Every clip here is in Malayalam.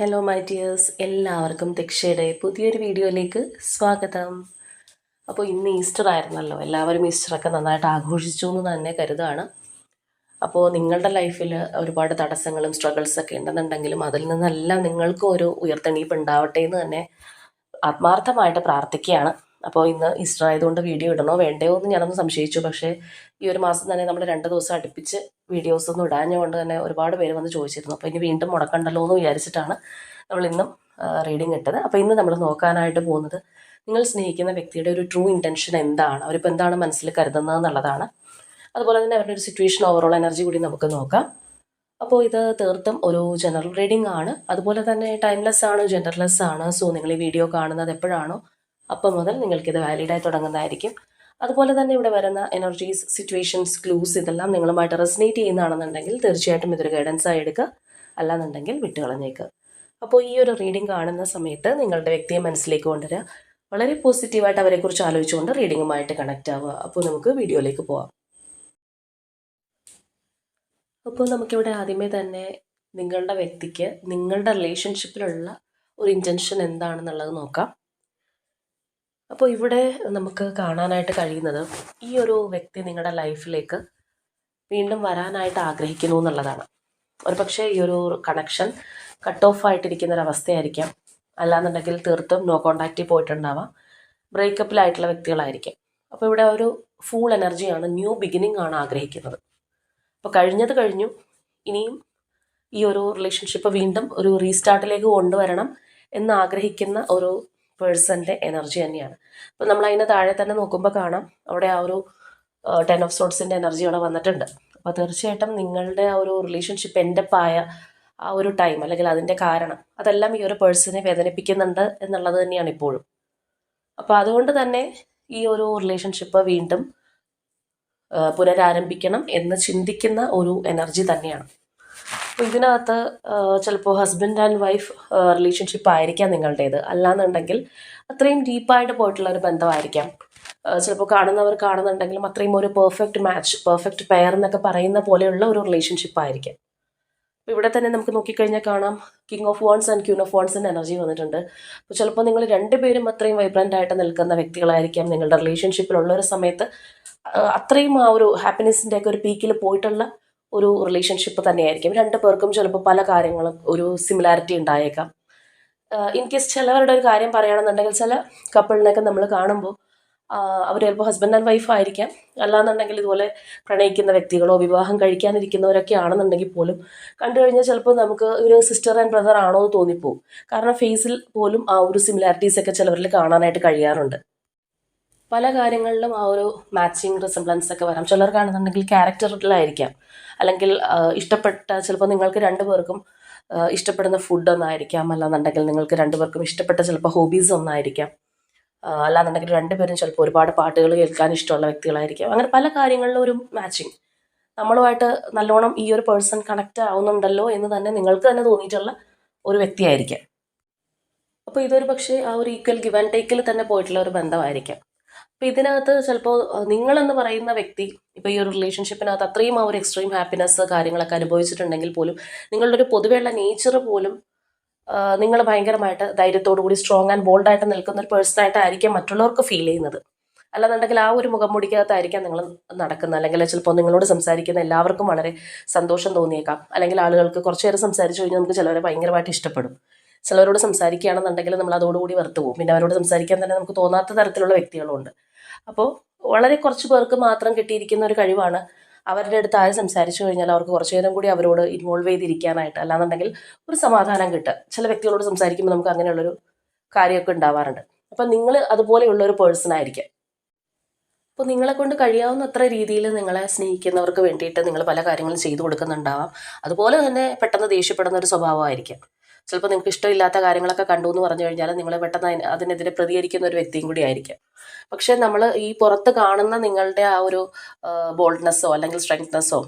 ഹലോ മൈ ഡിയേഴ്സ് എല്ലാവർക്കും ദക്ഷയുടെ പുതിയൊരു വീഡിയോയിലേക്ക് സ്വാഗതം. അപ്പോൾ ഇന്ന് ഈസ്റ്റർ ആയിരുന്നല്ലോ. എല്ലാവരും ഈസ്റ്ററൊക്കെ നന്നായിട്ട് ആഘോഷിച്ചു എന്ന് തന്നെ കരുതാണ്. അപ്പോൾ നിങ്ങളുടെ ലൈഫിൽ ഒരുപാട് തടസ്സങ്ങളും സ്ട്രഗിൾസൊക്കെ ഉണ്ടെന്നുണ്ടെങ്കിലും അതിൽ നിന്നെല്ലാം നിങ്ങൾക്കും ഒരു ഉയർത്തെണീപ്പ് ഉണ്ടാവട്ടെ എന്ന് തന്നെ ആത്മാർത്ഥമായിട്ട് പ്രാർത്ഥിക്കുകയാണ്. അപ്പോൾ ഇന്ന് ഈസ്റ്റർ ആയതുകൊണ്ട് വീഡിയോ ഇടണോ വേണ്ടയോ എന്ന് ഞാനൊന്ന് സംശയിച്ചു. പക്ഷേ ഈ ഒരു മാസം തന്നെ നമ്മൾ രണ്ട് ദിവസം അടുപ്പിച്ച് വീഡിയോസ് ഒന്നും ഇടാഞ്ഞുകൊണ്ട് തന്നെ ഒരുപാട് പേര് വന്ന് ചോദിച്ചിരുന്നു. അപ്പോൾ ഇനി വീണ്ടും മുടക്കണ്ടല്ലോ എന്ന് വിചാരിച്ചിട്ടാണ് നമ്മൾ ഇന്നും റീഡിങ് ഇട്ടത്. അപ്പോൾ ഇന്ന് നമ്മൾ നോക്കാനായിട്ട് പോകുന്നത് നിങ്ങൾ സ്നേഹിക്കുന്ന വ്യക്തിയുടെ ഒരു ട്രൂ ഇന്റൻഷൻ എന്താണ്? അവരിപ്പോൾ എന്താണ് മനസ്സിൽ കരുതുന്നത് എന്നുള്ളതാണ്. അതുപോലെ തന്നെ അവരുടെ ഒരു സിറ്റുവേഷൻ ഓവറോൾ എനർജി കൂടി നമുക്ക് നോക്കാം. അപ്പോൾ ഇത് തീർത്തും ഒരു ജനറൽ റീഡിംഗ് ആണ്. അതുപോലെ തന്നെ ടൈംലെസ് ആണ് ജെൻഡർലെസ് ആണ്. സോ നിങ്ങൾ ഈ വീഡിയോ കാണുന്നത് എപ്പോഴാണോ അപ്പം മുതൽ നിങ്ങൾക്കിത് വാലിഡായി തുടങ്ങുന്നതായിരിക്കും. അതുപോലെ തന്നെ ഇവിടെ വരുന്ന എനർജീസ് സിറ്റുവേഷൻസ് ക്ലൂസ് ഇതെല്ലാം നിങ്ങളുമായിട്ട് റെസിനേറ്റ് ചെയ്യുന്നതാണെന്നുണ്ടെങ്കിൽ തീർച്ചയായിട്ടും ഇതൊരു ഗൈഡൻസ് ആയി എടുക്കുക. അല്ലാന്നുണ്ടെങ്കിൽ വിട്ടുകളഞ്ഞേക്ക് അപ്പോൾ ഈ ഒരു റീഡിംഗ് കാണുന്ന സമയത്ത് നിങ്ങളുടെ വ്യക്തിയെ മനസ്സിലേക്ക് കൊണ്ടുവരിക. വളരെ പോസിറ്റീവായിട്ട് അവരെക്കുറിച്ച് ആലോചിച്ചുകൊണ്ട് റീഡിങ്ങുമായിട്ട് കണക്റ്റ് ആവുക. അപ്പോൾ നമുക്ക് വീഡിയോയിലേക്ക് പോവാം. അപ്പോൾ നമുക്കിവിടെ ആദ്യമേ തന്നെ നിങ്ങളുടെ വ്യക്തിക്ക് നിങ്ങളുടെ റിലേഷൻഷിപ്പിലുള്ള ഒരു ഇന്റൻഷൻ എന്താണെന്നുള്ളത് നോക്കാം. അപ്പോൾ ഇവിടെ നമുക്ക് കാണാനായിട്ട് കഴിയുന്നത് ഈ ഒരു വ്യക്തി നിങ്ങളുടെ ലൈഫിലേക്ക് വീണ്ടും വരാനായിട്ട് ആഗ്രഹിക്കുന്നു എന്നുള്ളതാണ്. ഒരു പക്ഷേ ഈ ഒരു കണക്ഷൻ കട്ട് ഓഫ് ആയിട്ടിരിക്കുന്ന ഒരു അവസ്ഥയായിരിക്കാം. അല്ലാന്നുണ്ടെങ്കിൽ തീർത്തും നോ കോണ്ടാക്റ്റിൽ പോയിട്ടുണ്ടാവാം. ബ്രേക്കപ്പിലായിട്ടുള്ള വ്യക്തികളായിരിക്കാം. അപ്പോൾ ഇവിടെ ഒരു ഫുൾ എനർജിയാണ് ന്യൂ ബിഗിനിങ് ആണ് ആഗ്രഹിക്കുന്നത്. അപ്പോൾ കഴിഞ്ഞത് കഴിഞ്ഞു. ഇനിയും ഈ ഒരു റിലേഷൻഷിപ്പ് വീണ്ടും ഒരു റീസ്റ്റാർട്ടിലേക്ക് കൊണ്ടുവരണം എന്ന് ആഗ്രഹിക്കുന്ന ഒരു പേഴ്സന്റെ എനർജി തന്നെയാണ്. അപ്പോൾ നമ്മൾ അതിന്റെ താഴെ തന്നെ നോക്കുമ്പോൾ കാണാം. അവിടെ ആ ഒരു ടെൻ ഓഫ് സോട്ട്സിന്റെ എനർജി അവിടെ വന്നിട്ടുണ്ട്. അപ്പോൾ തീർച്ചയായിട്ടും നിങ്ങളുടെ ആ ഒരു റിലേഷൻഷിപ്പ് എൻഡപ്പായ ആ ഒരു ടൈം അല്ലെങ്കിൽ അതിന്റെ കാരണം അതെല്ലാം ഈ ഒരു പേഴ്സണെ വേദനിപ്പിക്കുന്നുണ്ട് എന്നുള്ളത് തന്നെയാണ് ഇപ്പോഴും. അപ്പോൾ അതുകൊണ്ട് തന്നെ ഈ ഒരു റിലേഷൻഷിപ്പ് വീണ്ടും പുനരാരംഭിക്കണം എന്ന് ചിന്തിക്കുന്ന ഒരു എനർജി തന്നെയാണ്. അപ്പോൾ ഇതിനകത്ത് ചിലപ്പോൾ ഹസ്ബൻഡ് ആൻഡ് വൈഫ് റിലേഷൻഷിപ്പ് ആയിരിക്കാം നിങ്ങളുടേത്. അല്ലാന്നുണ്ടെങ്കിൽ അത്രയും ഡീപ്പായിട്ട് പോയിട്ടുള്ള ഒരു ബന്ധമായിരിക്കാം. ചിലപ്പോൾ കാണുന്നവർ കാണുന്നുണ്ടെങ്കിലും അത്രയും ഒരു പെർഫെക്റ്റ് മാച്ച് പെർഫെക്റ്റ് പെയർ എന്നൊക്കെ പറയുന്ന പോലെയുള്ള ഒരു റിലേഷൻഷിപ്പ് ആയിരിക്കാം. അപ്പോൾ ഇവിടെ തന്നെ നമുക്ക് നോക്കിക്കഴിഞ്ഞാൽ കാണാം king of wands and queen of വോൺസിന്റെ energy വന്നിട്ടുണ്ട്. അപ്പോൾ ചിലപ്പോൾ നിങ്ങൾ രണ്ടുപേരും അത്രയും വൈബ്രന്റ് ആയിട്ട് നിൽക്കുന്ന വ്യക്തികളായിരിക്കാം നിങ്ങളുടെ റിലേഷൻഷിപ്പിലുള്ള ഒരു സമയത്ത്. അത്രയും ആ ഒരു ഹാപ്പിനെസ്സിന്റെ ഒക്കെ ഒരു പീക്കിൽ പോയിട്ടുള്ള ഒരു റിലേഷൻഷിപ്പ് തന്നെയായിരിക്കും. രണ്ട് പേർക്കും ചിലപ്പോൾ പല കാര്യങ്ങളും ഒരു സിമിലാരിറ്റി ഉണ്ടായേക്കാം. ഇൻ കേസ് ചിലവരുടെ ഒരു കാര്യം പറയുകയാണെന്നുണ്ടെങ്കിൽ ചില കപ്പിളിനൊക്കെ നമ്മൾ കാണുമ്പോൾ അവർ ചിലപ്പോൾ ഹസ്ബൻഡ് ആൻഡ് വൈഫ് ആയിരിക്കാം. അല്ലാന്നുണ്ടെങ്കിൽ ഇതുപോലെ പ്രണയിക്കുന്ന വ്യക്തികളോ വിവാഹം കഴിക്കാനിരിക്കുന്നവരൊക്കെ ആണെന്നുണ്ടെങ്കിൽ പോലും കണ്ടു കഴിഞ്ഞാൽ ചിലപ്പോൾ നമുക്ക് ഒരു സിസ്റ്റർ ആൻഡ് ബ്രദർ ആണോ എന്ന് തോന്നിപ്പോവും. കാരണം ഫേസിൽ പോലും ആ ഒരു സിമിലാരിറ്റീസ് ഒക്കെ ചിലവരിൽ കാണാനായിട്ട് കഴിയാറുണ്ട്. പല കാര്യങ്ങളിലും ആ ഒരു മാച്ചിങ് റിസംബ്ലൻസ് ഒക്കെ വരാം. ചിലർക്കാണെന്നുണ്ടെങ്കിൽ ക്യാരക്ടറിലായിരിക്കാം അല്ലെങ്കിൽ ഇഷ്ടപ്പെട്ട ചിലപ്പോൾ നിങ്ങൾക്ക് രണ്ടു പേർക്കും ഇഷ്ടപ്പെടുന്ന ഫുഡ് ഒന്നായിരിക്കാം. അല്ലാന്നുണ്ടെങ്കിൽ നിങ്ങൾക്ക് രണ്ടുപേർക്കും ഇഷ്ടപ്പെട്ട ചിലപ്പോൾ ഹോബീസ് ഒന്നായിരിക്കാം. അല്ലാന്നുണ്ടെങ്കിൽ രണ്ടുപേരും ചിലപ്പോൾ ഒരുപാട് പാട്ടുകൾ കേൾക്കാൻ ഇഷ്ടമുള്ള വ്യക്തികളായിരിക്കാം. അങ്ങനെ പല കാര്യങ്ങളിലും ഒരു മാച്ചിങ് നമ്മളുമായിട്ട് നല്ലോണം ഈ ഒരു പേഴ്സൺ കണക്റ്റ് ആവുന്നുണ്ടല്ലോ എന്ന് തന്നെ നിങ്ങൾക്ക് തന്നെ തോന്നിയിട്ടുള്ള ഒരു വ്യക്തിയായിരിക്കാം. അപ്പോൾ ഇതൊരു പക്ഷേ ആ ഒരു ഈക്വൽ ഗിവ് ആൻഡ് ടേക്കിൽ തന്നെ പോയിട്ടുള്ള ഒരു ബന്ധമായിരിക്കാം. അപ്പം ഇതിനകത്ത് ചിലപ്പോൾ നിങ്ങളെന്ന് പറയുന്ന വ്യക്തി ഇപ്പോൾ ഈ ഒരു റിലേഷൻഷിപ്പിനകത്ത് അത്രയും ആ ഒരു എക്സ്ട്രീം ഹാപ്പിനെസ് കാര്യങ്ങളൊക്കെ അനുഭവിച്ചിട്ടുണ്ടെങ്കിൽ പോലും നിങ്ങളുടെ ഒരു പൊതുവെയുള്ള നേച്ചർ പോലും നിങ്ങൾ ഭയങ്കരമായിട്ട് ധൈര്യത്തോടു കൂടി സ്ട്രോങ് ആൻഡ് ബോൾഡ് ആയിട്ട് നിൽക്കുന്ന ഒരു പേഴ്സണായിട്ടായിരിക്കാം മറ്റുള്ളവർക്ക് ഫീൽ ചെയ്യുന്നത്. അല്ലാന്നുണ്ടെങ്കിൽ ആ ഒരു മുഖം മുടിക്കകത്തായിരിക്കാം നിങ്ങൾ നടക്കുന്നത്. അല്ലെങ്കിൽ ചിലപ്പോൾ നിങ്ങളോട് സംസാരിക്കുന്ന എല്ലാവർക്കും വളരെ സന്തോഷം തോന്നിയേക്കാം. അല്ലെങ്കിൽ ആളുകൾക്ക് കുറച്ച് നേരം സംസാരിച്ചു കഴിഞ്ഞാൽ നമുക്ക് ചിലവരെ ഭയങ്കരമായിട്ട് ഇഷ്ടപ്പെടും. ചിലവരോട് സംസാരിക്കുകയാണെന്നുണ്ടെങ്കിൽ നമ്മൾ അതോടുകൂടി വെറുത്തു പോകും. പിന്നെ അവരോട് സംസാരിക്കാൻ തന്നെ നമുക്ക് തോന്നാത്ത തരത്തിലുള്ള വ്യക്തികളുണ്ട്. അപ്പോൾ വളരെ കുറച്ച് പേർക്ക് മാത്രം കിട്ടിയിരിക്കുന്ന ഒരു കഴിവാണ് അവരുടെ അടുത്ത് ആര് സംസാരിച്ചു കഴിഞ്ഞാൽ അവർക്ക് കുറച്ചു നേരം കൂടി അവരോട് ഇൻവോൾവ് ചെയ്തിരിക്കാനായിട്ട്. അല്ലാന്നുണ്ടെങ്കിൽ ഒരു സമാധാനം കിട്ടുക. ചില വ്യക്തികളോട് സംസാരിക്കുമ്പോൾ നമുക്ക് അങ്ങനെയുള്ളൊരു കാര്യമൊക്കെ ഉണ്ടാവാറുണ്ട്. അപ്പം നിങ്ങൾ അതുപോലെയുള്ള ഒരു പേഴ്സൺ ആയിരിക്കാം. അപ്പോൾ നിങ്ങളെ കൊണ്ട് കഴിയാവുന്ന അത്ര രീതിയിൽ നിങ്ങളെ സ്നേഹിക്കുന്നവർക്ക് വേണ്ടിയിട്ട് നിങ്ങൾ പല കാര്യങ്ങളും ചെയ്തു കൊടുക്കുന്നുണ്ടാവാം. അതുപോലെ തന്നെ പെട്ടെന്ന് ദേഷ്യപ്പെടുന്ന ഒരു സ്വഭാവമായിരിക്കാം ചിലപ്പോൾ നിങ്ങൾക്ക് ഇഷ്ടമില്ലാത്ത കാര്യങ്ങളൊക്കെ കണ്ടു എന്ന് പറഞ്ഞു കഴിഞ്ഞാൽ നിങ്ങൾ പെട്ടെന്ന് അതിനെതിരെ പ്രതികരിക്കുന്ന ഒരു വ്യക്തിയും കൂടി ആയിരിക്കാം. പക്ഷേ നമ്മൾ ഈ പുറത്ത് കാണുന്ന നിങ്ങളുടെ ആ ഒരു ബോൾഡ്നെസ്സോ അല്ലെങ്കിൽ സ്ട്രെങ്ത്നെസ്സോ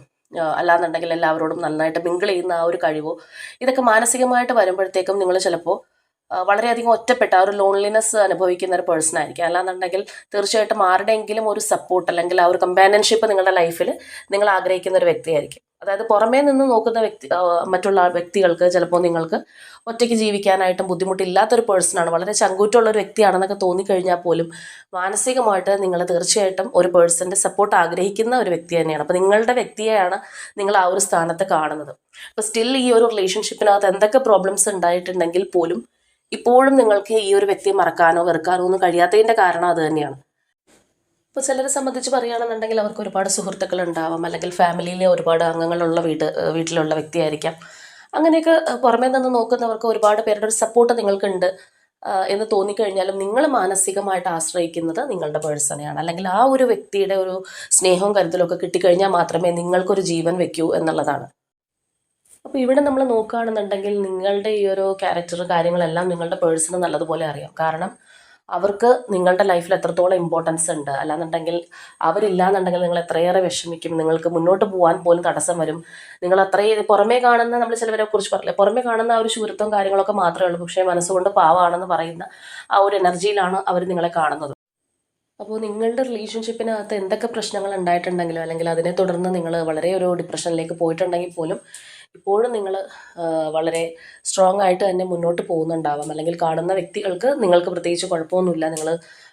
അല്ലാന്നുണ്ടെങ്കിൽ എല്ലാവരോടും നന്നായിട്ട് മിങ്കിൾ ചെയ്യുന്ന ആ ഒരു കഴിവോ ഇതൊക്കെ മാനസികമായിട്ട് വരുമ്പോഴത്തേക്കും നിങ്ങൾ ചിലപ്പോൾ വളരെയധികം ഒറ്റപ്പെട്ട ആ ഒരു ലോൺലിനെസ് അനുഭവിക്കുന്ന ഒരു പേഴ്സൺ ആയിരിക്കും. അല്ലാന്നുണ്ടെങ്കിൽ തീർച്ചയായിട്ടും ആരുടെയെങ്കിലും ഒരു സപ്പോർട്ട് അല്ലെങ്കിൽ ആ ഒരു കമ്പാനിയൻഷിപ്പ് നിങ്ങളുടെ ലൈഫിൽ നിങ്ങൾ ആഗ്രഹിക്കുന്ന ഒരു വ്യക്തിയായിരിക്കും. അതായത് പുറമേ നിന്ന് നോക്കുന്ന വ്യക്തി മറ്റുള്ള വ്യക്തികൾക്ക് ചിലപ്പോൾ നിങ്ങൾക്ക് ഒറ്റയ്ക്ക് ജീവിക്കാനായിട്ടും ബുദ്ധിമുട്ടില്ലാത്തൊരു പേഴ്സണാണ് വളരെ ചങ്കൂറ്റമുള്ള ഒരു വ്യക്തിയാണെന്നൊക്കെ തോന്നിക്കഴിഞ്ഞാൽ പോലും മാനസികമായിട്ട് നിങ്ങൾ തീർച്ചയായിട്ടും ഒരു പേഴ്സന്റെ സപ്പോർട്ട് ആഗ്രഹിക്കുന്ന ഒരു വ്യക്തി തന്നെയാണ്. അപ്പോൾ നിങ്ങളുടെ വ്യക്തിയെയാണ് നിങ്ങൾ ആ ഒരു സ്ഥാനത്ത് കാണുന്നത്. അപ്പോൾ സ്റ്റിൽ ഈ ഒരു റിലേഷൻഷിപ്പിനകത്ത് എന്തൊക്കെ പ്രോബ്ലംസ് ഉണ്ടായിട്ടുണ്ടെങ്കിൽ പോലും ഇപ്പോഴും നിങ്ങൾക്ക് ഈ ഒരു വ്യക്തിയെ മറക്കാനോ വെറുക്കാനോ ഒന്നും കഴിയാത്തതിന്റെ കാരണം അത് തന്നെയാണ്. ഇപ്പോൾ ചിലരെ സംബന്ധിച്ച് പറയുകയാണെന്നുണ്ടെങ്കിൽ അവർക്ക് ഒരുപാട് സുഹൃത്തുക്കൾ ഉണ്ടാവാം അല്ലെങ്കിൽ ഫാമിലിയിലെ ഒരുപാട് അംഗങ്ങളുള്ള വീട് വീട്ടിലുള്ള വ്യക്തിയായിരിക്കാം. അങ്ങനെയൊക്കെ പുറമേ നിന്ന് നോക്കുന്നവർക്ക് ഒരുപാട് പേരുടെ ഒരു സപ്പോർട്ട് നിങ്ങൾക്കുണ്ട്. എന്ന് തോന്നിക്കഴിഞ്ഞാലും നിങ്ങൾ മാനസികമായിട്ട് ആശ്രയിക്കുന്നത് നിങ്ങളുടെ പേഴ്സണെയാണ് അല്ലെങ്കിൽ ആ ഒരു വ്യക്തിയുടെ ഒരു സ്നേഹവും കരുതലൊക്കെ കിട്ടിക്കഴിഞ്ഞാൽ മാത്രമേ നിങ്ങൾക്കൊരു ജീവൻ വെക്കൂ എന്നുള്ളതാണ്. അപ്പോൾ ഇവിടെ നമ്മൾ നോക്കുകയാണെന്നുണ്ടെങ്കിൽ നിങ്ങളുടെ ഈ ഒരു ക്യാരക്ടർ കാര്യങ്ങളെല്ലാം നിങ്ങളുടെ പേഴ്സണ് നല്ലതുപോലെ അറിയാം. കാരണം അവർക്ക് നിങ്ങളുടെ ലൈഫിൽ എത്രത്തോളം ഇമ്പോർട്ടൻസ് ഉണ്ട്. അല്ലാന്നുണ്ടെങ്കിൽ അവരില്ലാന്നുണ്ടെങ്കിൽ നിങ്ങൾ എത്രയേറെ വിഷമിക്കും. നിങ്ങൾക്ക് മുന്നോട്ട് പോകാൻ പോലും തടസ്സം വരും. നിങ്ങൾ അത്രയും പുറമേ കാണുന്ന നമ്മൾ ചിലവരെ കുറിച്ച് പറയില്ലേ? പുറമേ കാണുന്ന ആ ഒരു ശൂരത്വം കാര്യങ്ങളൊക്കെ മാത്രമേ ഉള്ളൂ. പക്ഷേ മനസ്സുകൊണ്ട് പാവാണെന്ന് പറയുന്ന ആ ഒരു എനർജിയിലാണ് അവർ നിങ്ങളെ കാണുന്നത്. അപ്പോൾ നിങ്ങളുടെ റിലേഷൻഷിപ്പിനകത്ത് എന്തൊക്കെ പ്രശ്നങ്ങൾ ഉണ്ടായിട്ടുണ്ടെങ്കിലും അല്ലെങ്കിൽ അതിനെ തുടർന്ന് നിങ്ങൾ വളരെ ഒരു ഡിപ്രഷനിലേക്ക് പോയിട്ടുണ്ടെങ്കിൽ പോലും ഇപ്പോഴും നിങ്ങൾ വളരെ സ്ട്രോങ് ആയിട്ട് തന്നെ മുന്നോട്ട് പോകുന്നുണ്ടാവാം. അല്ലെങ്കിൽ കാണുന്ന വ്യക്തികൾക്ക് നിങ്ങൾക്ക് പ്രത്യേകിച്ച് കുഴപ്പമൊന്നുമില്ല. നിങ്ങൾ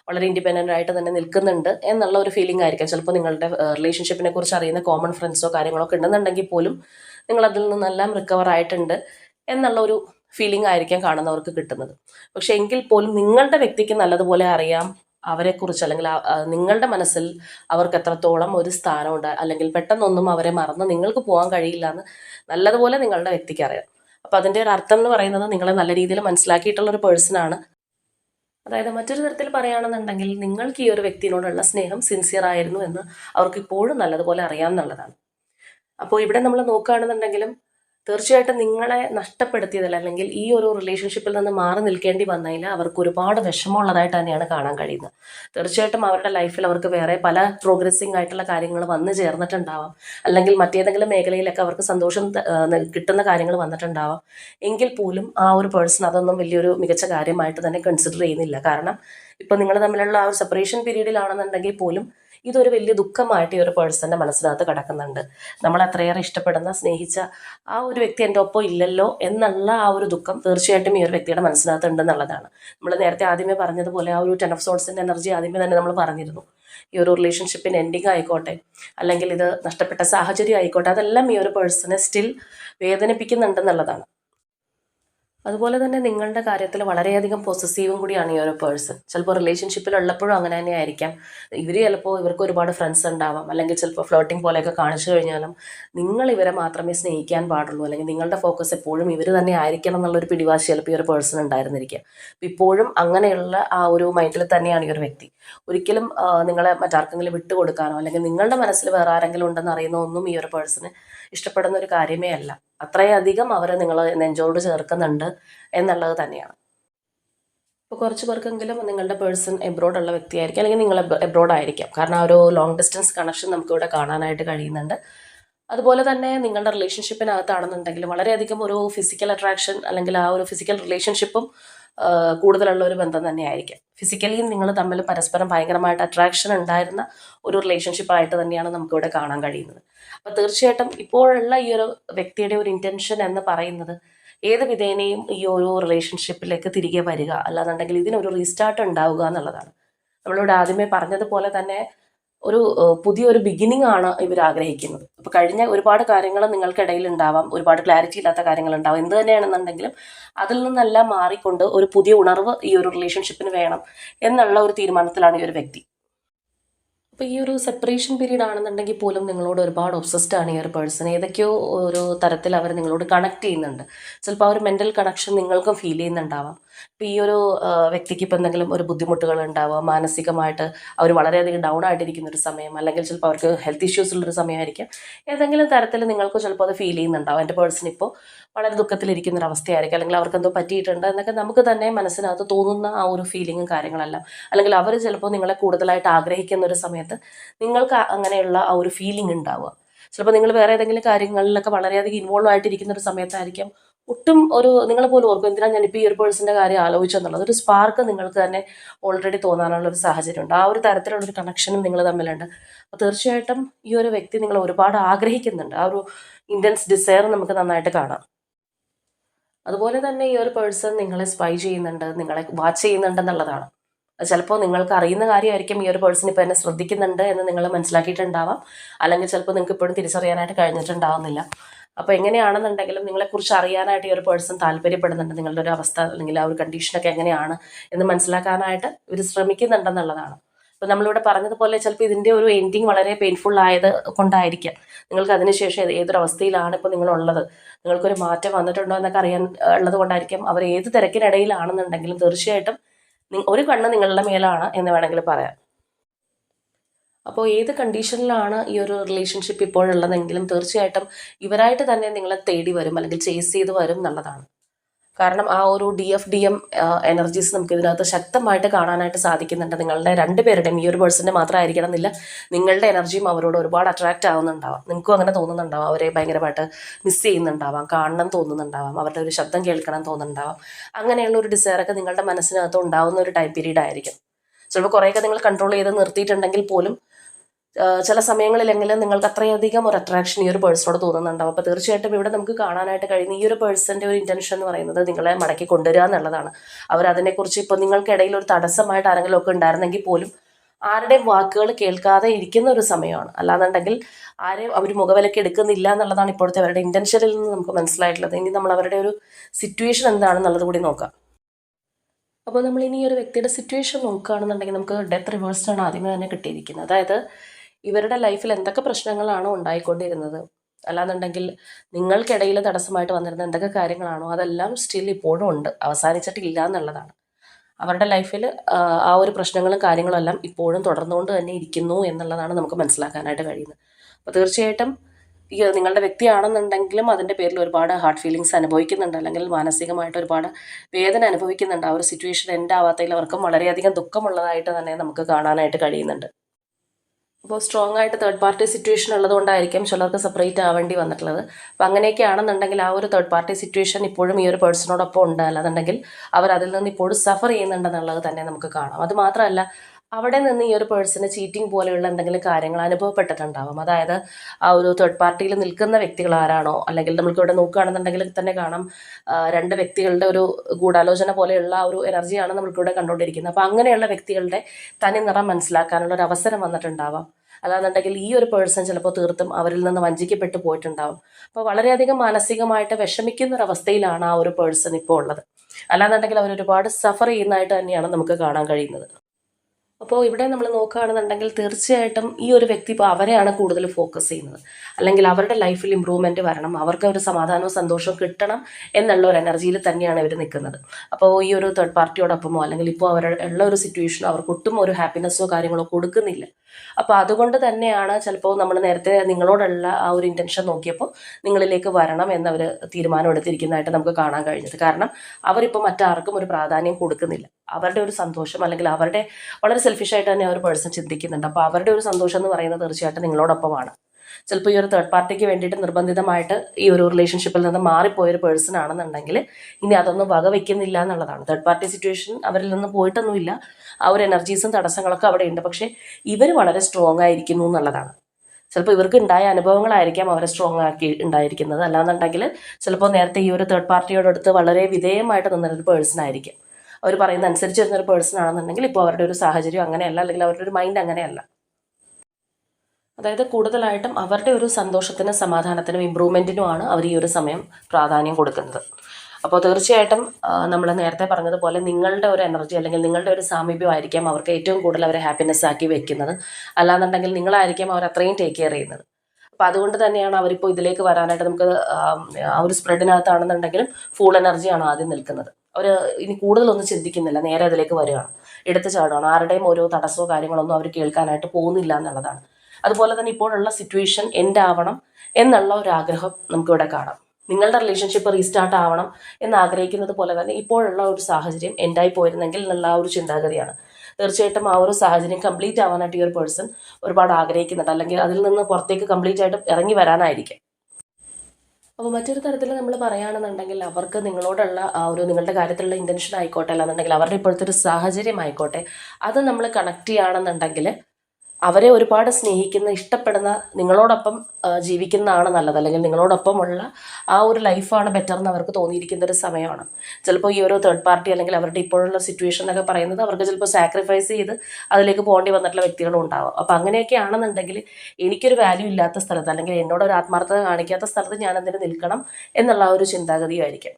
വളരെ ഇൻഡിപെൻഡന്റ് ആയിട്ട് തന്നെ നിൽക്കുന്നുണ്ട് എന്നുള്ള ഒരു ഫീലിംഗ് ആയിരിക്കാം. ചിലപ്പോൾ നിങ്ങളുടെ റിലേഷൻഷിപ്പിനെ കുറിച്ച് അറിയുന്ന കോമൺ ഫ്രണ്ട്സോ കാര്യങ്ങളോ ഒക്കെ ഉണ്ടെന്നുണ്ടെങ്കിൽ പോലും നിങ്ങൾ അതിൽ നിന്നെല്ലാം റിക്കവർ ആയിട്ടുണ്ട് എന്നുള്ള ഒരു ഫീലിംഗ് ആയിരിക്കാം കാണുന്നവർക്ക് കിട്ടുന്നത്. പക്ഷേ എങ്കിൽ പോലും നിങ്ങളുടെ വ്യക്തിക്ക് നല്ലതുപോലെ അറിയാം. അവരെക്കുറിച്ച് അല്ലെങ്കിൽ നിങ്ങളുടെ മനസ്സിൽ അവർക്ക് എത്രത്തോളം ഒരു സ്ഥാനമുണ്ട് അല്ലെങ്കിൽ പെട്ടെന്നൊന്നും അവരെ മറന്ന് നിങ്ങൾക്ക് പോകാൻ കഴിയില്ല എന്ന് നല്ലതുപോലെ നിങ്ങളുടെ വ്യക്തിക്ക് അറിയാം. അപ്പം അതിന്റെ ഒരു അർത്ഥം എന്ന് പറയുന്നത് നിങ്ങളെ നല്ല രീതിയിൽ മനസ്സിലാക്കിയിട്ടുള്ള ഒരു പേഴ്സണാണ് അതായത് മറ്റൊരു തരത്തിൽ പറയുകയാണെന്നുണ്ടെങ്കിൽ നിങ്ങൾക്ക് ഈ ഒരു വ്യക്തിയോടുള്ള സ്നേഹം സിൻസിയർ ആയിരുന്നു എന്ന് അവർക്ക് ഇപ്പോഴും നല്ലതുപോലെ അറിയാം എന്നുള്ളതാണ്. അപ്പോൾ ഇവിടെ നമ്മൾ നോക്കുകയാണെന്നുണ്ടെങ്കിലും തീർച്ചയായിട്ടും നിങ്ങളെ നഷ്ടപ്പെടുത്തിയതിൽ അല്ലെങ്കിൽ ഈ ഒരു റിലേഷൻഷിപ്പിൽ നിന്ന് മാറി നിൽക്കേണ്ടി വന്നതിൽ അവർക്ക് ഒരുപാട് വിഷമമുള്ളതായിട്ട് തന്നെയാണ് കാണാൻ കഴിയുന്നത്. തീർച്ചയായിട്ടും അവരുടെ ലൈഫിൽ അവർക്ക് വേറെ പല പ്രോഗ്രസ്സിംഗ് ആയിട്ടുള്ള കാര്യങ്ങൾ വന്നു ചേർന്നിട്ടുണ്ടാവാം. അല്ലെങ്കിൽ മറ്റേതെങ്കിലും മേഖലയിലൊക്കെ അവർക്ക് സന്തോഷം കിട്ടുന്ന കാര്യങ്ങൾ വന്നിട്ടുണ്ടാവാം. എങ്കിൽ പോലും ആ ഒരു പേഴ്സൺ അതൊന്നും വലിയൊരു മികച്ച കാര്യമായിട്ട് തന്നെ കൺസിഡർ ചെയ്യുന്നില്ല. കാരണം ഇപ്പം നിങ്ങൾ തമ്മിലുള്ള ആ ഒരു സെപ്പറേഷൻ പീരീഡിലാണെന്നുണ്ടെങ്കിൽ പോലും ഇതൊരു വലിയ ദുഃഖമായിട്ട് ഈ ഒരു പേഴ്സന്റെ മനസ്സിനകത്ത് കിടക്കുന്നുണ്ട്. നമ്മൾ അത്രയേറെ ഇഷ്ടപ്പെടുന്ന സ്നേഹിച്ച ആ ഒരു വ്യക്തി എന്റെ ഒപ്പം ഇല്ലല്ലോ എന്നുള്ള ആ ഒരു ദുഃഖം തീർച്ചയായിട്ടും ഈ ഒരു വ്യക്തിയുടെ മനസ്സിനകത്ത് ഉണ്ടെന്നുള്ളതാണ്. നമ്മൾ നേരത്തെ ആദ്യമേ പറഞ്ഞതുപോലെ ആ ഒരു ടെൻ ഓഫ് സോൾസിന്റെ എനർജി ആദ്യമേ തന്നെ നമ്മൾ പറഞ്ഞിരുന്നു. ഈ ഒരു റിലേഷൻഷിപ്പിന് എൻഡിങ് ആയിക്കോട്ടെ അല്ലെങ്കിൽ ഇത് നഷ്ടപ്പെട്ട സാഹചര്യം ആയിക്കോട്ടെ അതെല്ലാം ഈ ഒരു പേഴ്സണെ സ്റ്റിൽ വേദനിപ്പിക്കുന്നുണ്ടെന്നുള്ളതാണ്. അതുപോലെ തന്നെ നിങ്ങളുടെ കാര്യത്തിൽ വളരെയധികം പൊസസീവും കൂടിയാണ് ഈ ഒരു പേഴ്സൺ ചിലപ്പോൾ റിലേഷൻഷിപ്പിലുള്ളപ്പോഴും അങ്ങനെ തന്നെ ആയിരിക്കാം. ഇവർ ചിലപ്പോൾ ഇവർക്ക് ഒരുപാട് ഫ്രണ്ട്സ് ഉണ്ടാവാം. അല്ലെങ്കിൽ ചിലപ്പോൾ ഫ്ലോട്ടിംഗ് പോലെയൊക്കെ കാണിച്ചു കഴിഞ്ഞാലും നിങ്ങൾ ഇവരെ മാത്രമേ സ്നേഹിക്കാൻ പാടുള്ളൂ. അല്ലെങ്കിൽ നിങ്ങളുടെ ഫോക്കസ് എപ്പോഴും ഇവർ തന്നെ ആയിരിക്കണം എന്നുള്ളൊരു പിടിവാശി ചിലപ്പോൾ ഈ ഒരു പേഴ്സൺ ഉണ്ടായിരുന്നിരിക്കുക അപ്പം ഇപ്പോഴും അങ്ങനെയുള്ള ആ ഒരു മൈൻഡിൽ തന്നെയാണ് ഈ ഒരു വ്യക്തി. ഒരിക്കലും നിങ്ങളെ മറ്റാർക്കെങ്കിലും വിട്ടുകൊടുക്കാനോ അല്ലെങ്കിൽ നിങ്ങളുടെ മനസ്സിൽ വേറെ ആരെങ്കിലും ഉണ്ടെന്ന് അറിയുന്ന ഒന്നും ഈ ഒരു പേഴ്സണ് ഇഷ്ടപ്പെടുന്ന ഒരു കാര്യമേ അല്ല. അത്രയധികം അവരെ നിങ്ങൾ നെഞ്ചോട് ചേർക്കുന്നുണ്ട് എന്നുള്ളത് തന്നെയാണ്. ഇപ്പോൾ കുറച്ച് പേർക്കെങ്കിലും നിങ്ങളുടെ പേഴ്സൺ എബ്രോഡ് എബ്രോഡുള്ള വ്യക്തിയായിരിക്കും അല്ലെങ്കിൽ നിങ്ങൾ എബ്രോഡ് ആയിരിക്കാം. കാരണം ആ ഒരു ലോങ് ഡിസ്റ്റൻസ് കണക്ഷൻ നമുക്കിവിടെ കാണാനായിട്ട് കഴിയുന്നുണ്ട്. അതുപോലെ തന്നെ നിങ്ങളുടെ റിലേഷൻഷിപ്പിനകത്താണെന്നുണ്ടെങ്കിൽ വളരെയധികം ഒരു ഫിസിക്കൽ അട്രാക്ഷൻ അല്ലെങ്കിൽ ആ ഒരു ഫിസിക്കൽ റിലേഷൻഷിപ്പും കൂടുതലുള്ള ഒരു ബന്ധം തന്നെയായിരിക്കും. ഫിസിക്കലിയും നിങ്ങൾ തമ്മിൽ പരസ്പരം ഭയങ്കരമായിട്ട് അട്രാക്ഷൻ ഉണ്ടായിരുന്ന ഒരു റിലേഷൻഷിപ്പ് ആയിട്ട് തന്നെയാണ് നമുക്കിവിടെ കാണാൻ കഴിയുന്നത്. അപ്പോൾ തീർച്ചയായിട്ടും ഇപ്പോഴുള്ള ഈ ഒരു വ്യക്തിയുടെ ഒരു ഇന്റൻഷൻ എന്ന് പറയുന്നത് ഏത് വിധേനയും ഈ ഒരു റിലേഷൻഷിപ്പിലേക്ക് തിരികെ വരിക. അല്ലാന്നുണ്ടെങ്കിൽ ഇതിനൊരു റീസ്റ്റാർട്ട് ഉണ്ടാവുക എന്നുള്ളതാണ്. നമ്മളിവിടെ ആദ്യമേ പറഞ്ഞതുപോലെ തന്നെ ഒരു പുതിയൊരു ബിഗിനിങ് ആണ് ഇവർ ആഗ്രഹിക്കുന്നത് അപ്പോൾ കഴിഞ്ഞ ഒരുപാട് കാര്യങ്ങൾ നിങ്ങൾക്കിടയിൽ ഉണ്ടാവാം ഒരുപാട് ക്ലാരിറ്റി ഇല്ലാത്ത കാര്യങ്ങൾ ഉണ്ടാവാം. എന്ത് തന്നെയാണെന്നുണ്ടെങ്കിലും അതിൽ നിന്നെല്ലാം മാറിക്കൊണ്ട് ഒരു പുതിയ ഉണർവ് ഈ ഒരു റിലേഷൻഷിപ്പിന് വേണം എന്നുള്ള ഒരു തീരുമാനത്തിലാണ് ഈ ഒരു വ്യക്തി. അപ്പോൾ ഈ ഒരു സെപ്പറേഷൻ പീരീഡ് ആണെന്നുണ്ടെങ്കിൽ പോലും നിങ്ങളോട് ഒരുപാട് ഒബ്സസ്ഡ് ആണ് ഈ ഒരു പേഴ്സൺ ഏതൊക്കെയോ ഒരു തരത്തിൽ അവർ നിങ്ങളോട് കണക്ട് ചെയ്യുന്നുണ്ട്. ചിലപ്പോൾ ആ ഒരു മെന്റൽ കണക്ഷൻ നിങ്ങൾക്കും ഫീൽ ചെയ്യുന്നുണ്ടാവാം. ഇപ്പോൾ ഈ ഒരു വ്യക്തിക്ക് ഇപ്പോൾ എന്തെങ്കിലും ഒരു ബുദ്ധിമുട്ടുകൾ ഉണ്ടാവാം മാനസികമായിട്ട് അവർ വളരെയധികം ഡൗൺ ആയിട്ടിരിക്കുന്ന ഒരു സമയം അല്ലെങ്കിൽ ചിലപ്പോൾ അവർക്ക് ഹെൽത്ത് ഇഷ്യൂസ് ഉള്ളൊരു സമയമായിരിക്കാം. ഏതെങ്കിലും തരത്തിൽ നിങ്ങൾക്ക് ചിലപ്പോൾ അത് ഫീൽ ചെയ്യുന്നുണ്ടാവും. എന്റെ പേഴ്സൺ ഇപ്പോൾ വളരെ ദുഃഖത്തിലിരിക്കുന്ന ഒരു അവസ്ഥയായിരിക്കും അല്ലെങ്കിൽ അവർക്ക് എന്തോ പറ്റിയിട്ടുണ്ട് എന്നൊക്കെ നമുക്ക് തന്നെ മനസ്സിനകത്ത് തോന്നുന്ന ആ ഒരു ഫീലിങ്ങും കാര്യങ്ങളെല്ലാം. അല്ലെങ്കിൽ അവർ ചിലപ്പോൾ നിങ്ങളെ കൂടുതലായിട്ട് ആഗ്രഹിക്കുന്ന ഒരു സമയത്ത് നിങ്ങൾക്ക് അങ്ങനെയുള്ള ആ ഒരു ഫീലിംഗ് ഉണ്ടാവുക. ചിലപ്പോൾ നിങ്ങൾ വേറെ ഏതെങ്കിലും കാര്യങ്ങളിലൊക്കെ വളരെയധികം ഇൻവോൾവ് ആയിട്ടിരിക്കുന്ന ഒരു സമയത്തായിരിക്കും. ഒട്ടും ഒരു നിങ്ങളെ പോലും ഓർക്കും എന്തിനാണ് ഞാനിപ്പോൾ ഈ ഒരു പേഴ്സന്റെ കാര്യം ആലോചിച്ചെന്നുള്ളത്? ഒരു സ്പാർക്ക് നിങ്ങൾക്ക് തന്നെ ഓൾറെഡി തോന്നാനുള്ള ഒരു സാഹചര്യമുണ്ട്. ആ ഒരു തരത്തിലുള്ള ഒരു കണക്ഷനും നിങ്ങൾ തമ്മിലുണ്ട്. അപ്പോൾ തീർച്ചയായിട്ടും ഈ ഒരു വ്യക്തി നിങ്ങൾ ഒരുപാട് ആഗ്രഹിക്കുന്നുണ്ട്. ആ ഒരു ഇന്റൻസ് ഡിസയർ നമുക്ക് നന്നായിട്ട് കാണാം. അതുപോലെ തന്നെ ഈ ഒരു പേഴ്സൺ നിങ്ങളെ സ്പൈ ചെയ്യുന്നുണ്ട് നിങ്ങളെ വാച്ച് ചെയ്യുന്നുണ്ടെന്നുള്ളതാണ് ചിലപ്പോൾ നിങ്ങൾക്ക് അറിയുന്ന കാര്യമായിരിക്കും ഈ ഒരു പേഴ്സൺ ഇപ്പോൾ എന്നെ ശ്രദ്ധിക്കുന്നുണ്ട് എന്ന് നിങ്ങൾ മനസ്സിലാക്കിയിട്ടുണ്ടാവാം. അല്ലെങ്കിൽ ചിലപ്പോൾ നിങ്ങൾക്ക് ഇപ്പോഴും തിരിച്ചറിയാനായിട്ട് കഴിഞ്ഞിട്ടുണ്ടാവുന്നില്ല. അപ്പോൾ എങ്ങനെയാണെന്നുണ്ടെങ്കിലും നിങ്ങളെക്കുറിച്ച് അറിയാനായിട്ട് ഈ ഒരു പേഴ്സൺ താല്പര്യപ്പെടുന്നുണ്ട്. നിങ്ങളുടെ ഒരു അവസ്ഥ അല്ലെങ്കിൽ ആ ഒരു കണ്ടീഷനൊക്കെ എങ്ങനെയാണ് എന്ന് മനസ്സിലാക്കാനായിട്ട് ഇവർ ശ്രമിക്കുന്നുണ്ടെന്നുള്ളതാണ്. അപ്പോൾ നമ്മളിവിടെ പറഞ്ഞതുപോലെ ചിലപ്പോൾ ഇതിന്റെ ഒരു എൻഡിങ് വളരെ പെയിൻഫുൾ ആയത് കൊണ്ടായിരിക്കാം. നിങ്ങൾക്ക് അതിനുശേഷം ഏത് ഏതൊരവസ്ഥയിലാണ് ഇപ്പോൾ നിങ്ങളുള്ളത്? നിങ്ങൾക്കൊരു മാറ്റം വന്നിട്ടുണ്ടോ എന്നൊക്കെ അറിയാൻ ഉള്ളത് കൊണ്ടായിരിക്കാം അവർ ഏത് തിരക്കിനിടയിലാണെന്നുണ്ടെങ്കിലും തീർച്ചയായിട്ടും ഒരു കണ്ണ് നിങ്ങളുടെ മേലാണ് എന്ന് വേണമെങ്കിൽ പറയാം. അപ്പോൾ ഏത് കണ്ടീഷനിലാണ് ഈ ഒരു റിലേഷൻഷിപ്പ് ഇപ്പോഴുള്ളതെങ്കിലും തീർച്ചയായിട്ടും ഇവരായിട്ട് തന്നെ നിങ്ങളെ തേടി വരും അല്ലെങ്കിൽ ചേസ് ചെയ്ത് വരും എന്നുള്ളതാണ്. കാരണം ആ ഒരു D F D M energies നമുക്ക് ഇതിനകത്ത് ശക്തമായിട്ട് കാണാനായിട്ട് സാധിക്കുന്നുണ്ട്. നിങ്ങളുടെ രണ്ടുപേരുടെയും ഈ ഒരു പേഴ്സന്റെ മാത്രമായിരിക്കണം എന്നില്ല നിങ്ങളുടെ എനർജിയും അവരോട് ഒരുപാട് അട്രാക്റ്റ് ആവുന്നുണ്ടാവാം. നിങ്ങൾക്കും അങ്ങനെ തോന്നുന്നുണ്ടാവാം. അവരെ ഭയങ്കരമായിട്ട് മിസ് ചെയ്യുന്നുണ്ടാവാം. കാണണം തോന്നുന്നുണ്ടാവാം. അവരുടെ ഒരു ശബ്ദം കേൾക്കണം തോന്നുന്നുണ്ടാവാം. അങ്ങനെയുള്ള ഒരു ഡിസയറൊക്കെ നിങ്ങളുടെ മനസ്സിനകത്ത് ഉണ്ടാവുന്ന ഒരു ടൈം പീരീഡ് ആയിരിക്കും. ചിലപ്പോൾ കുറേയൊക്കെ നിങ്ങൾ കൺട്രോൾ ചെയ്ത് നിർത്തിയിട്ടുണ്ടെങ്കിൽ പോലും ചില സമയങ്ങളിലെങ്കിലും നിങ്ങൾക്ക് അത്രയധികം ഒരു അട്രാക്ഷൻ ഈ ഒരു പേഴ്സണോട് തോന്നുന്നുണ്ടാവും. അപ്പോൾ തീർച്ചയായിട്ടും ഇവിടെ നമുക്ക് കാണാനായിട്ട് കഴിയുന്ന ഈ ഒരു പേഴ്സന്റെ ഒരു ഇന്റൻഷൻ എന്ന് പറയുന്നത് നിങ്ങളെ മടക്കി കൊണ്ടുവരിക എന്നുള്ളതാണ്. അവർ അതിനെക്കുറിച്ച് ഇപ്പോൾ നിങ്ങൾക്കിടയിൽ ഒരു തടസ്സമായിട്ട് ആരെങ്കിലും ഒക്കെ ഉണ്ടായിരുന്നെങ്കിൽ പോലും ആരുടെയും വാക്കുകൾ കേൾക്കാതെ ഇരിക്കുന്ന ഒരു സമയമാണ്. അല്ലാന്നുണ്ടെങ്കിൽ ആരെയും അവർ മുഖവിലക്ക് എടുക്കുന്നില്ല എന്നുള്ളതാണ് ഇപ്പോഴത്തെ അവരുടെ ഇന്റൻഷനിൽ നിന്ന് നമുക്ക് മനസ്സിലായിട്ടുള്ളത്. ഇനി നമ്മൾ അവരുടെ ഒരു സിറ്റുവേഷൻ എന്താണെന്നുള്ളത് കൂടി നോക്കാം. അപ്പോൾ നമ്മൾ ഇനി ഒരു വ്യക്തിയുടെ സിറ്റുവേഷൻ നോക്കുകയാണെന്നുണ്ടെങ്കിൽ നമുക്ക് ഡെത്ത് റിവേഴ്സ്ഡ് ആണ് ആദ്യമേ തന്നെ കിട്ടിയിരിക്കുന്നത്. അതായത് ഇവരുടെ ലൈഫിൽ എന്തൊക്കെ പ്രശ്നങ്ങളാണോ ഉണ്ടായിക്കൊണ്ടിരുന്നത്? അല്ലാന്നുണ്ടെങ്കിൽ നിങ്ങൾക്കിടയിൽ തടസ്സമായിട്ട് വന്നിരുന്ന എന്തൊക്കെ കാര്യങ്ങളാണോ അതെല്ലാം സ്റ്റിൽ ഇപ്പോഴും ഉണ്ട്. അവസാനിച്ചിട്ടില്ല എന്നുള്ളതാണ്. അവരുടെ ലൈഫിൽ ആ ഒരു പ്രശ്നങ്ങളും കാര്യങ്ങളും എല്ലാം ഇപ്പോഴും തുടർന്നുകൊണ്ട് തന്നെ ഇരിക്കുന്നു എന്നുള്ളതാണ് നമുക്ക് മനസ്സിലാക്കാനായിട്ട് കഴിയുന്നത്. അപ്പോൾ തീർച്ചയായിട്ടും ഈ നിങ്ങളുടെ വ്യക്തിയാണെന്നുണ്ടെങ്കിലും അതിന്റെ പേരിൽ ഒരുപാട് ഹാർട്ട് ഫീലിങ്സ് അനുഭവിക്കുന്നുണ്ട്. അല്ലെങ്കിൽ മാനസികമായിട്ട് ഒരുപാട് വേദന അനുഭവിക്കുന്നുണ്ട്. ആ ഒരു സിറ്റുവേഷൻ എന്റെ ആവാത്തതിൽ അവർക്കും വളരെയധികം ദുഃഖമുള്ളതായിട്ട് തന്നെ നമുക്ക് കാണാനായിട്ട് കഴിയുന്നുണ്ട്. അപ്പോൾ സ്ട്രോങ് ആയിട്ട് തേർഡ് പാർട്ടി സിറ്റുവേഷൻ ഉള്ളതുകൊണ്ടായിരിക്കും ചിലർക്ക് സെപ്പറേറ്റ് ആവേണ്ടി വന്നിട്ടുള്ളത്. അപ്പോൾ അങ്ങനെയൊക്കെ ആണെന്നുണ്ടെങ്കിൽ ആ ഒരു തേർഡ് പാർട്ടി സിറ്റുവേഷൻ ഇപ്പോഴും ഈ ഒരു പേഴ്സണോടൊപ്പം ഉണ്ട് അല്ലാന്നുണ്ടെങ്കിൽ അവർ അതിൽ നിന്ന് ഇപ്പോഴും സഫർ ചെയ്യുന്നുണ്ടെന്നുള്ളത് തന്നെ നമുക്ക് കാണാം. അത് മാത്രമല്ല അവിടെ നിന്ന് ഈ ഒരു പേഴ്സണ് ചീറ്റിംഗ് പോലെയുള്ള എന്തെങ്കിലും കാര്യങ്ങൾ അനുഭവപ്പെട്ടിട്ടുണ്ടാവും. അതായത് ആ ഒരു തേർഡ് പാർട്ടിയിൽ നിൽക്കുന്ന വ്യക്തികൾ ആരാണോ അല്ലെങ്കിൽ നമ്മൾക്ക് ഇവിടെ നോക്കുകയാണെന്നുണ്ടെങ്കിൽ തന്നെ കാണാം രണ്ട് വ്യക്തികളുടെ ഒരു ഗൂഢാലോചന പോലെയുള്ള ഒരു എനർജിയാണ് നമ്മൾക്കിവിടെ കണ്ടുകൊണ്ടിരിക്കുന്നത്. അപ്പോൾ അങ്ങനെയുള്ള വ്യക്തികളുടെ തനി നിറം മനസ്സിലാക്കാനുള്ള ഒരു അവസരം വന്നിട്ടുണ്ടാവാം. അല്ലാന്നുണ്ടെങ്കിൽ ഈ ഒരു പേഴ്സൺ ചിലപ്പോൾ തീർത്തും അവരിൽ നിന്ന് വഞ്ചിക്കപ്പെട്ടു പോയിട്ടുണ്ടാവും. അപ്പോൾ വളരെയധികം മാനസികമായിട്ട് വിഷമിക്കുന്ന ഒരു അവസ്ഥയിലാണ് ആ ഒരു പേഴ്സൺ ഇപ്പോൾ ഉള്ളത്. അല്ലാന്നുണ്ടെങ്കിൽ അവർ ഒരുപാട് സഫർ ചെയ്യുന്നതായിട്ട് തന്നെയാണ് നമുക്ക് കാണാൻ കഴിയുന്നത്. അപ്പോൾ ഇവിടെ നമ്മൾ നോക്കുകയാണെന്നുണ്ടെങ്കിൽ തീർച്ചയായിട്ടും ഈ ഒരു വ്യക്തി ഇപ്പോൾ അവരെയാണ് കൂടുതൽ ഫോക്കസ് ചെയ്യുന്നത്. അല്ലെങ്കിൽ അവരുടെ ലൈഫിൽ ഇമ്പ്രൂവ്മെന്റ് വരണം അവർക്ക് ഒരു സമാധാനവും സന്തോഷവും കിട്ടണം എന്നുള്ള ഒരു എനർജിയിൽ തന്നെയാണ് ഇവർ നിൽക്കുന്നത്. അപ്പോൾ ഈ ഒരു തേർഡ് പാർട്ടിയോടൊപ്പമോ അല്ലെങ്കിൽ ഇപ്പോൾ അവരുടെ ഉള്ള ഒരു സിറ്റുവേഷനോ അവർക്ക് ഒട്ടും ഒരു ഹാപ്പിനെസ്സോ കാര്യങ്ങളോ കൊടുക്കുന്നില്ല. അപ്പോൾ അതുകൊണ്ട് തന്നെയാണ് ചിലപ്പോൾ നമ്മൾ നേരത്തെ നിങ്ങളോടുള്ള ആ ഒരു ഇന്റൻഷൻ നോക്കിയപ്പോൾ നിങ്ങളിലേക്ക് വരണം എന്നവർ തീരുമാനം എടുത്തിരിക്കുന്നതായിട്ട് നമുക്ക് കാണാൻ കഴിഞ്ഞത്. കാരണം അവരിപ്പോൾ മറ്റാർക്കും ഒരു പ്രാധാന്യം കൊടുക്കുന്നില്ല. അവരുടെ ഒരു സന്തോഷം അല്ലെങ്കിൽ അവരുടെ വളരെ സെൽഫിഷായിട്ട് തന്നെ ആ ഒരു പേഴ്സൺ ചിന്തിക്കുന്നുണ്ട്. അപ്പോൾ അവരുടെ ഒരു സന്തോഷം എന്ന് പറയുന്നത് തീർച്ചയായിട്ടും നിങ്ങളോടൊപ്പമാണ്. ചിലപ്പോൾ ഈ ഒരു തേർഡ് പാർട്ടിക്ക് വേണ്ടിയിട്ട് നിർബന്ധിതമായിട്ട് ഈ ഒരു റിലേഷൻഷിപ്പിൽ നിന്ന് മാറിപ്പോയൊരു പേഴ്സൺ ആണെന്നുണ്ടെങ്കിൽ ഇനി അതൊന്നും വകവെക്കുന്നില്ല എന്നുള്ളതാണ്. തേർഡ് പാർട്ടി സിറ്റുവേഷൻ അവരിൽ നിന്ന് പോയിട്ടൊന്നുമില്ല. ആ ഒരു എനർജീസും തടസ്സങ്ങളൊക്കെ അവിടെ ഉണ്ട് പക്ഷേ ഇവർ വളരെ സ്ട്രോങ് ആയിരിക്കുന്നു എന്നുള്ളതാണ്. ചിലപ്പോൾ ഇവർക്ക് ഉണ്ടായ അനുഭവങ്ങളായിരിക്കാം അവരെ സ്ട്രോങ് ആക്കി ഉണ്ടായിരിക്കുന്നത്. അല്ലാന്നുണ്ടെങ്കിൽ ചിലപ്പോൾ നേരത്തെ ഈ ഒരു തേർഡ് പാർട്ടിയോടടുത്ത് വളരെ വിധേയമായിട്ട് നിന്നൊരു പേഴ്സൺ ആയിരിക്കും. അവർ പറയുന്ന അനുസരിച്ച് വരുന്നൊരു പേഴ്സൺ ആണെന്നുണ്ടെങ്കിൽ ഇപ്പോൾ അവരുടെ ഒരു സാഹചര്യം അങ്ങനെയല്ല. അല്ലെങ്കിൽ അവരുടെ ഒരു മൈൻഡ് അങ്ങനെയല്ല. അതായത് കൂടുതലായിട്ടും അവരുടെ ഒരു സന്തോഷത്തിനും സമാധാനത്തിനും ഇമ്പ്രൂവ്മെന്റിനുമാണ് അവർ ഈ ഒരു സമയം പ്രാധാന്യം കൊടുക്കുന്നത്. അപ്പോൾ തീർച്ചയായിട്ടും നമ്മൾ നേരത്തെ പറഞ്ഞതുപോലെ നിങ്ങളുടെ ഒരു എനർജി അല്ലെങ്കിൽ നിങ്ങളുടെ ഒരു സാമീപ്യമായിരിക്കാം അവർക്ക് ഏറ്റവും കൂടുതൽ അവരെ ഹാപ്പിനെസ് ആക്കി വെക്കുന്നത്. അല്ലാന്നുണ്ടെങ്കിൽ നിങ്ങളായിരിക്കാം അവർ അത്രയും ടേക്ക് കെയർ ചെയ്യുന്നത്. അപ്പോൾ അതുകൊണ്ട് തന്നെയാണ് അവരിപ്പോൾ ഇതിലേക്ക് വരാനായിട്ട് നമുക്ക് ആ ഒരു സ്പ്രെഡിനകത്താണെന്നുണ്ടെങ്കിലും ഫുൾ എനർജിയാണ് ആദ്യം നിൽക്കുന്നത്. അവർ ഇനി കൂടുതലൊന്നും ചിന്തിക്കുന്നില്ല നേരെ അതിലേക്ക് വരികയാണ്. എടുത്തു ചാടുകയാണ്. ആരുടെയും ഓരോ തടസ്സമോ കാര്യങ്ങളൊന്നും അവർ കേൾക്കാനായിട്ട് പോകുന്നില്ല എന്നുള്ളതാണ്. അതുപോലെ തന്നെ ഇപ്പോഴുള്ള സിറ്റുവേഷൻ എൻഡ് ആവണം എന്നുള്ള ഒരു ആഗ്രഹം നമുക്കിവിടെ കാണാം. നിങ്ങളുടെ റിലേഷൻഷിപ്പ് റീസ്റ്റാർട്ട് ആവണം എന്ന് ആഗ്രഹിക്കുന്നത് പോലെ തന്നെ ഇപ്പോഴുള്ള ഒരു സാഹചര്യം എൻഡായി പോയിരുന്നെങ്കിൽ എന്നുള്ള ആ ഒരു ചിന്താഗതിയാണ്. തീർച്ചയായിട്ടും ആ ഒരു സാഹചര്യം കംപ്ലീറ്റ് ആവാനായിട്ട് ഈ ഒരു പേഴ്സൺ ഒരുപാട് ആഗ്രഹിക്കുന്നുണ്ട്. അല്ലെങ്കിൽ അതിൽ നിന്ന് പുറത്തേക്ക് കംപ്ലീറ്റ് ആയിട്ട് ഇറങ്ങി വരാനായിരിക്കും. അപ്പോൾ മറ്റൊരു തരത്തിൽ നമ്മൾ പറയുകയാണെന്നുണ്ടെങ്കിൽ അവർക്ക് നിങ്ങളോടുള്ള ആ ഒരു നിങ്ങളുടെ കാര്യത്തിലുള്ള ഇന്റൻഷൻ ആയിക്കോട്ടെ അല്ലാന്നുണ്ടെങ്കിൽ അവരുടെ ഇപ്പോഴത്തെ ഒരു സാഹചര്യം ആയിക്കോട്ടെ അത് നമ്മൾ കണക്ട് ചെയ്യുകയാണെന്നുണ്ടെങ്കിൽ അവരെ ഒരുപാട് സ്നേഹിക്കുന്ന ഇഷ്ടപ്പെടുന്ന നിങ്ങളോടൊപ്പം ജീവിക്കുന്നതാണ് നല്ലത്. അല്ലെങ്കിൽ നിങ്ങളോടൊപ്പമുള്ള ആ ഒരു ലൈഫാണ് ബെറ്റർ എന്ന് അവർക്ക് തോന്നിയിരിക്കുന്ന ഒരു സമയമാണ്. ചിലപ്പോൾ ഈ ഒരു തേർഡ് പാർട്ടി അല്ലെങ്കിൽ അവരുടെ ഇപ്പോഴുള്ള സിറ്റുവേഷൻ എന്നൊക്കെ പറയുന്നത് അവർക്ക് ചിലപ്പോൾ സാക്രിഫൈസ് ചെയ്ത് അതിലേക്ക് പോകേണ്ടി വന്നിട്ടുള്ള വ്യക്തികളും ഉണ്ടാവും. അപ്പോൾ അങ്ങനെയൊക്കെ ആണെന്നുണ്ടെങ്കിൽ എനിക്കൊരു വാല്യൂ ഇല്ലാത്ത സ്ഥലത്ത് അല്ലെങ്കിൽ എന്നോട് ഒരു ആത്മാർത്ഥത കാണിക്കാത്ത സ്ഥലത്ത് ഞാൻ എന്തിനു നിൽക്കണം എന്നുള്ള ഒരു ചിന്താഗതിയായിരിക്കും.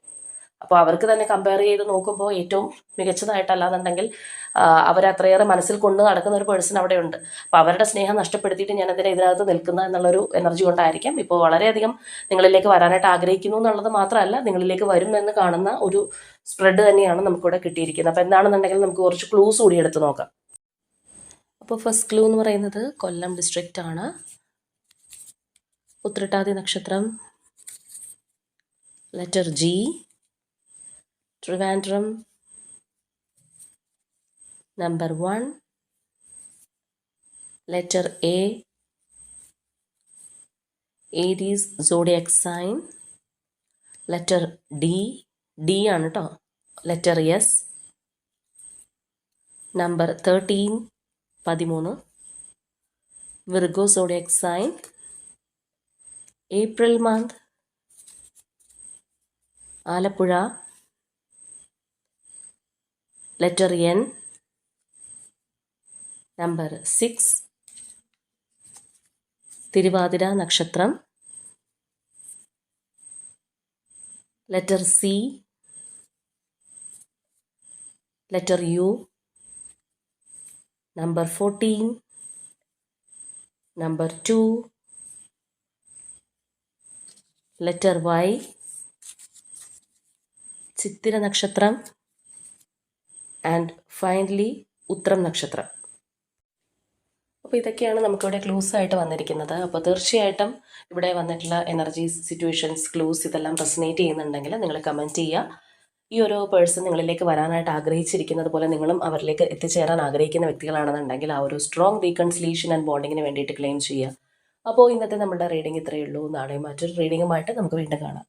അപ്പോൾ അവർക്ക് തന്നെ കമ്പയർ ചെയ്ത് നോക്കുമ്പോൾ ഏറ്റവും മികച്ചതായിട്ടല്ലാന്നുണ്ടെങ്കിൽ അവർ അവരത്രയേറെ മനസ്സിൽ കൊണ്ട് നടക്കുന്ന ഒരു പേഴ്സൺ അവിടെ ഉണ്ട്. അപ്പോൾ അവരുടെ സ്നേഹം നഷ്ടപ്പെടുത്തിയിട്ട് ഞാൻ എന്തിനാ ഇതിനകത്ത് നിൽക്കുന്ന എന്നുള്ളൊരു എനർജി കൊണ്ടായിരിക്കാം. ഇപ്പോൾ വളരെയധികം നിങ്ങളിലേക്ക് വരാനായിട്ട് ആഗ്രഹിക്കുന്നു എന്നുള്ളത് മാത്രമല്ല നിങ്ങളിലേക്ക് വരും എന്ന് കാണുന്ന ഒരു സ്പ്രെഡ് തന്നെയാണ് നമുക്കിവിടെ കിട്ടിയിരിക്കുന്നത്. അപ്പോൾ എന്താണെന്നുണ്ടെങ്കിൽ നമുക്ക് കുറച്ച് ക്ലൂസ് കൂടി എടുത്ത് നോക്കാം. അപ്പോൾ ഫസ്റ്റ് ക്ലൂ എന്ന് പറയുന്നത് കൊല്ലം ഡിസ്ട്രിക്റ്റ് ആണ്. ഉത്രട്ടാതി നക്ഷത്രം letter G Trivandrum number one letter A Aries zodiac sign letter D D ആണ് കേട്ടോ ലെറ്റർ എസ് നമ്പർ തേർട്ടീൻ പതിമൂന്ന്. Virgo zodiac sign April month Alappuzha letter N number six Thiruvathira നക്ഷത്രം. Letter C letter U number fourteen number two letter Y Chithira നക്ഷത്രം. ആൻഡ് ഫൈനലി ഉത്രം നക്ഷത്രം. അപ്പോൾ ഇതൊക്കെയാണ് നമുക്കിവിടെ ക്ലൂസ് ആയിട്ട് വന്നിരിക്കുന്നത്. അപ്പോൾ തീർച്ചയായിട്ടും ഇവിടെ വന്നിട്ടുള്ള എനർജി സിറ്റുവേഷൻസ് ക്ലൂസ് ഇതെല്ലാം റെസനേറ്റ് ചെയ്യുന്നുണ്ടെങ്കിൽ നിങ്ങൾ കമന്റ് ചെയ്യുക. ഈ ഒരു പേഴ്സൺ നിങ്ങളിലേക്ക് വരാനായിട്ട് ആഗ്രഹിച്ചിരിക്കുന്നത് പോലെ നിങ്ങളും അവരിലേക്ക് എത്തിച്ചേരാൻ ആഗ്രഹിക്കുന്ന വ്യക്തികളാണെന്നുണ്ടെങ്കിൽ ആ ഒരു സ്ട്രോങ് റീകൺസിലേഷൻ ആൻഡ് ബോണ്ടിങ്ങിന് വേണ്ടിയിട്ട് ക്ലെയിം ചെയ്യുക. അപ്പോൾ ഇന്നത്തെ നമ്മുടെ റീഡിംഗ് ഇത്രയേ ഉള്ളൂ. നാളെ മറ്റൊരു റീഡിങ്ങുമായിട്ട് നമുക്ക് വീണ്ടും കാണാം.